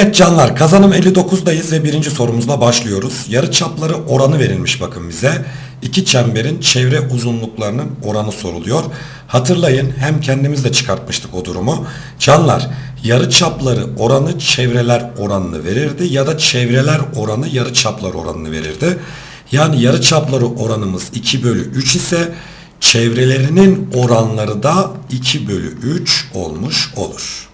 Evet canlar kazanım 59'dayız ve birinci sorumuzla başlıyoruz. Yarı çapları oranı verilmiş bakın bize. İki çemberin çevre uzunluklarının oranı soruluyor. Hatırlayın hem kendimiz de çıkartmıştık o durumu. Canlar yarı çapları oranı çevreler oranını verirdi ya da çevreler oranı yarı çaplar oranını verirdi. Yani yarı çapları oranımız 2 bölü 3 ise çevrelerinin oranları da 2 bölü 3 olmuş olur.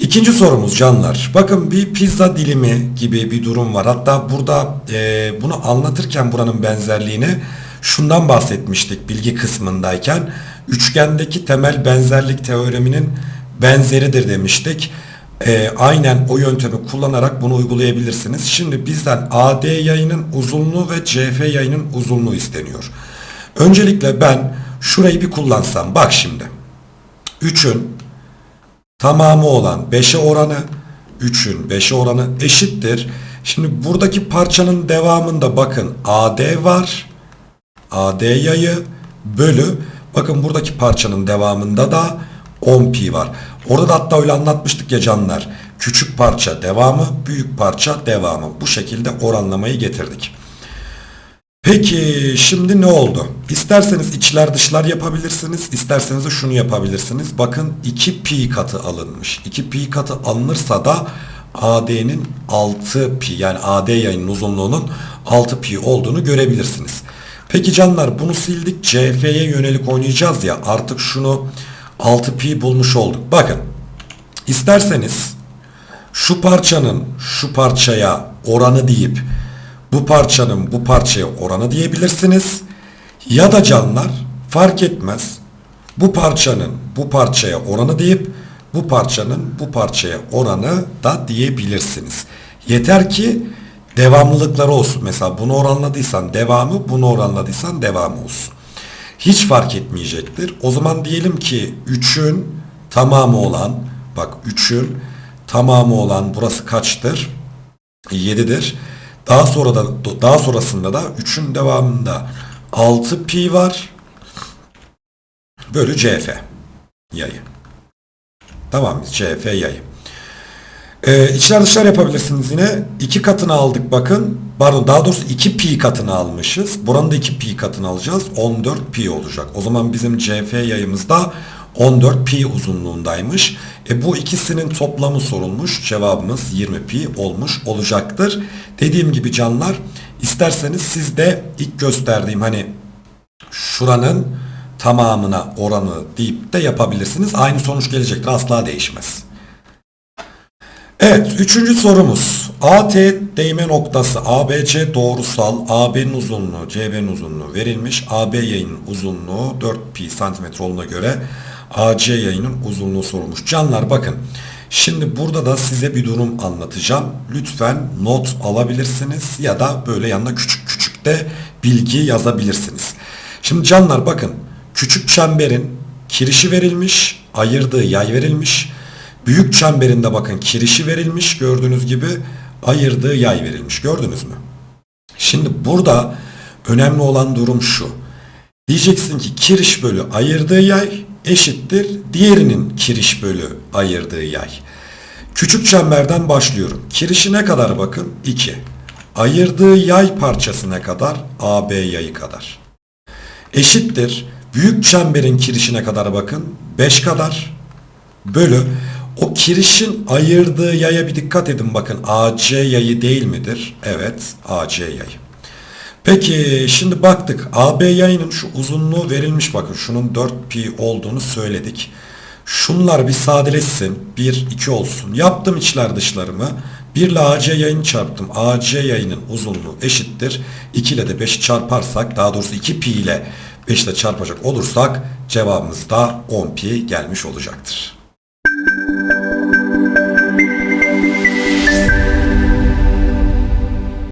İkinci sorumuz canlar. Bakın bir pizza dilimi gibi bir durum var. Hatta burada e, bunu anlatırken buranın benzerliğini şundan bahsetmiştik bilgi kısmındayken. Üçgendeki temel benzerlik teoreminin benzeridir demiştik. E, aynen o yöntemi kullanarak bunu uygulayabilirsiniz. Şimdi bizden AD yayının uzunluğu ve CF yayının uzunluğu isteniyor. Öncelikle ben şurayı bir kullansam. Bak şimdi. 3'ün tamamı olan 5'e oranı 3'ün 5'e oranı eşittir. Şimdi buradaki parçanın devamında bakın AD var. AD yayı bölü bakın buradaki parçanın devamında da 10 pi var. Orada da hatta öyle anlatmıştık ya canlar. Küçük parça devamı, büyük parça devamı. Bu şekilde oranlamayı getirdik. Peki şimdi ne oldu? İsterseniz içler dışlar yapabilirsiniz. isterseniz de şunu yapabilirsiniz. Bakın 2 pi katı alınmış. 2 pi katı alınırsa da AD'nin 6 pi yani AD yayının uzunluğunun 6 pi olduğunu görebilirsiniz. Peki canlar bunu sildik. CF'ye yönelik oynayacağız ya artık şunu 6 pi bulmuş olduk. Bakın isterseniz şu parçanın şu parçaya oranı deyip bu parçanın bu parçaya oranı diyebilirsiniz. Ya da canlar fark etmez. Bu parçanın bu parçaya oranı deyip bu parçanın bu parçaya oranı da diyebilirsiniz. Yeter ki devamlılıkları olsun. Mesela bunu oranladıysan devamı, bunu oranladıysan devamı olsun. Hiç fark etmeyecektir. O zaman diyelim ki 3'ün tamamı olan, bak 3'ün tamamı olan burası kaçtır? 7'dir. Daha sonra da daha sonrasında da 3'ün devamında 6 pi var. Bölü CF yayı. Tamam CF yayı. Ee, içler dışlar yapabilirsiniz yine. 2 katını aldık bakın. Pardon daha doğrusu 2 pi katını almışız. Buranın da 2 pi katını alacağız. 14 pi olacak. O zaman bizim CF yayımızda 14 pi uzunluğundaymış. E bu ikisinin toplamı sorulmuş. Cevabımız 20 pi olmuş olacaktır. Dediğim gibi canlar isterseniz siz de ilk gösterdiğim hani şuranın tamamına oranı deyip de yapabilirsiniz. Aynı sonuç gelecektir. Asla değişmez. Evet, üçüncü sorumuz. AT değme noktası ABC doğrusal AB'nin uzunluğu CB'nin uzunluğu verilmiş. AB yayının uzunluğu 4 pi santimetre olduğuna göre AC yayının uzunluğu sorulmuş. Canlar bakın. Şimdi burada da size bir durum anlatacağım. Lütfen not alabilirsiniz ya da böyle yanına küçük küçük de bilgi yazabilirsiniz. Şimdi canlar bakın. Küçük çemberin kirişi verilmiş, ayırdığı yay verilmiş. Büyük çemberinde bakın kirişi verilmiş gördüğünüz gibi ayırdığı yay verilmiş gördünüz mü? Şimdi burada önemli olan durum şu. Diyeceksin ki kiriş bölü ayırdığı yay eşittir diğerinin kiriş bölü ayırdığı yay. Küçük çemberden başlıyorum. Kirişi ne kadar bakın? 2. Ayırdığı yay parçası ne kadar? AB yayı kadar. Eşittir. Büyük çemberin kirişine kadar bakın. 5 kadar. Bölü. O kirişin ayırdığı yaya bir dikkat edin bakın. AC yayı değil midir? Evet. AC yayı. Peki şimdi baktık AB yayının şu uzunluğu verilmiş bakın şunun 4 pi olduğunu söyledik. Şunlar bir sadeleşsin 1 2 olsun. Yaptım içler dışlarımı. 1 ile AC yayını çarptım. AC yayının uzunluğu eşittir. 2 ile de 5'i çarparsak daha doğrusu 2 pi ile 5 ile çarpacak olursak cevabımız da 10 pi gelmiş olacaktır.